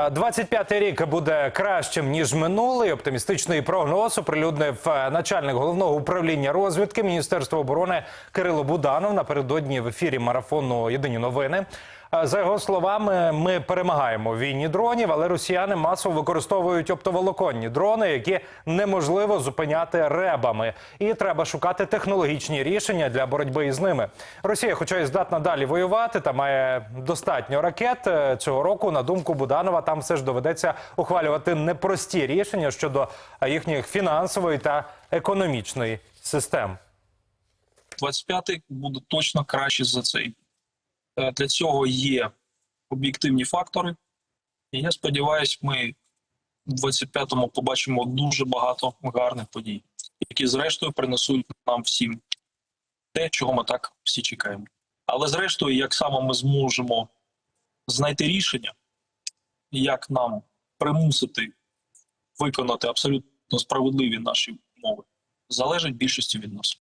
А 25-й рік буде кращим ніж минулий. Оптимістичний прогноз оприлюднив е, начальник головного управління розвідки Міністерства оборони Кирило Буданов напередодні в ефірі марафону Єдині новини. Е, За його словами, ми перемагаємо війні дронів, але росіяни масово використовують оптоволоконні дрони, які неможливо зупиняти ребами, і треба шукати технологічні рішення для боротьби із ними. Росія, хоча і здатна далі воювати, та має достатньо ракет е, цього року. На думку Буданова, там все ж доведеться ухвалювати непрості рішення щодо їхніх фінансової та економічної систем. 25-й буде точно краще за цей. Е, Для цього є об'єктивні фактори. І я сподіваюся, ми в 25-му побачимо дуже багато гарних подій, які, зрештою, принесуть нам всім те, чого ми так всі чекаємо. Але, зрештою, як саме ми зможемо знайти рішення, як нам примусити виконати абсолютно справедливі наші умови, залежить більшості від нас.